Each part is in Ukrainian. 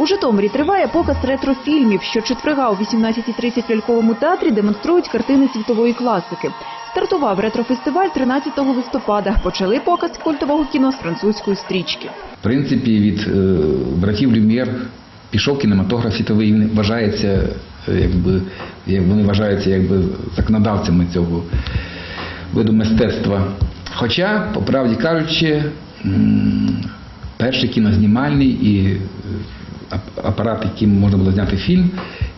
У Житомирі триває показ ретрофільмів. Щочетверга о 18.30 в ляльковому театрі демонструють картини світової класики. Стартував ретрофестиваль 13 листопада. Почали показ культового кіно з французької стрічки. В принципі, від е, братів Люм'єр пішов кінематограф світовий, він вважається, е, якби, вони вважаються якби законодавцями цього виду мистецтва. Хоча, по правді кажучи, перший кінознімальний і е, апарат, яким можна було зняти фільм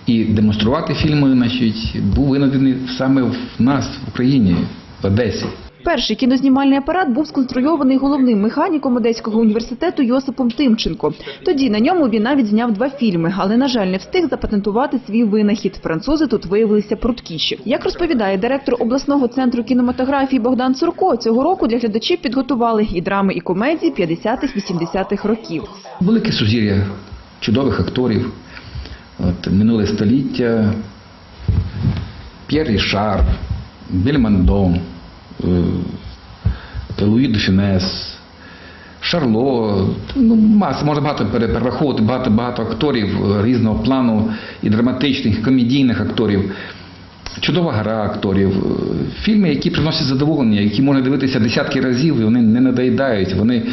і демонструвати фільми, значить, був винайдений саме в нас, в Україні, в Одесі. Перший кінознімальний апарат був сконструйований головним механіком Одеського університету Йосипом Тимченко. Тоді на ньому він навіть зняв два фільми, але, на жаль, не встиг запатентувати свій винахід. Французи тут виявилися пруткіші. Як розповідає директор обласного центру кінематографії Богдан Цурко, цього року для глядачів підготували і драми, і комедії 50-х-80-х років. Велике сузір'я чудових акторів. От, минуле століття. П'єр Рішар, Бельмондо, е, Луї де Фінес, Шарло. Ну, можна багато перераховувати, багато, багато акторів різного плану, і драматичних, і комедійних акторів. Чудова гра акторів, фільми, які приносять задоволення, які можна дивитися десятки разів, і вони не надоїдають. Вони е,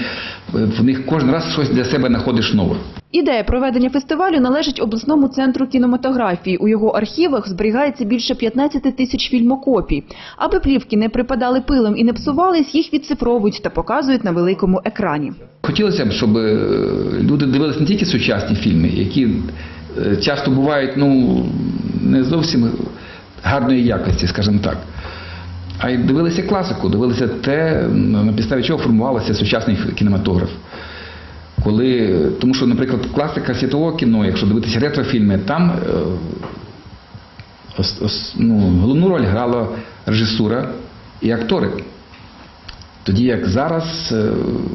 в них кожен раз щось для себе знаходиш нове. Ідея проведення фестивалю належить обласному центру кінематографії. У його архівах зберігається більше 15 тисяч фільмокопій. Аби плівки не припадали пилом і не псувались, їх відцифровують та показують на великому екрані. Хотілося б, щоб е, люди дивилися не тільки сучасні фільми, які е, часто бувають ну, не зовсім гарної якості, скажімо так. А й дивилися класику, дивилися те, на підставі чого формувався сучасний кінематограф. Коли, тому що, наприклад, класика світового кіно, якщо дивитися ретрофільми, там е, ну, головну роль грала режисура і актори. Тоді як зараз е,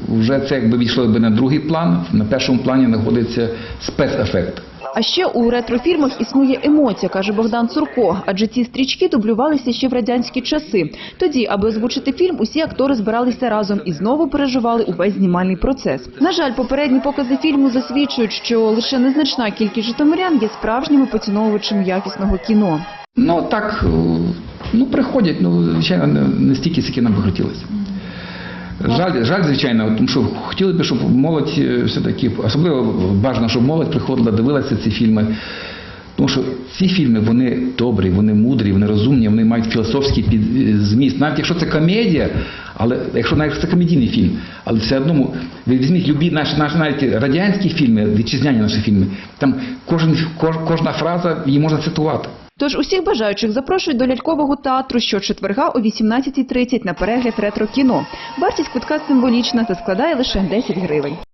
вже це якби війшло би на другий план, на першому плані знаходиться спецефект. А ще у ретрофільмах існує емоція, каже Богдан Цурко, адже ці стрічки дублювалися ще в радянські часи. Тоді, аби озвучити фільм, усі актори збиралися разом і знову переживали увесь знімальний процес. На жаль, попередні покази фільму засвідчують, що лише незначна кількість житомирян є справжніми поціновувачами якісного кіно. Ну так, е, ну приходять, ну звичайно, не, стільки, скільки нам би хотілося. Жаль, жаль, звичайно, тому що хотіли б, щоб молодь е, все-таки, особливо бажано, щоб молодь приходила, дивилася ці фільми. Тому що ці фільми вони добрі, вони мудрі, вони розумні, вони мають філософський під- е, зміст. Навіть якщо це комедія, але якщо навіть це комедійний фільм, але все одно ви візьміть любі наші, наші навіть радянські фільми, вітчизняні наші фільми, там кожен, кож, кожна фраза її можна цитувати. Тож усіх бажаючих запрошують до лялькового театру щочетверга о 18.30 на перегляд ретро-кіно. Вартість квитка символічна та складає лише 10 гривень.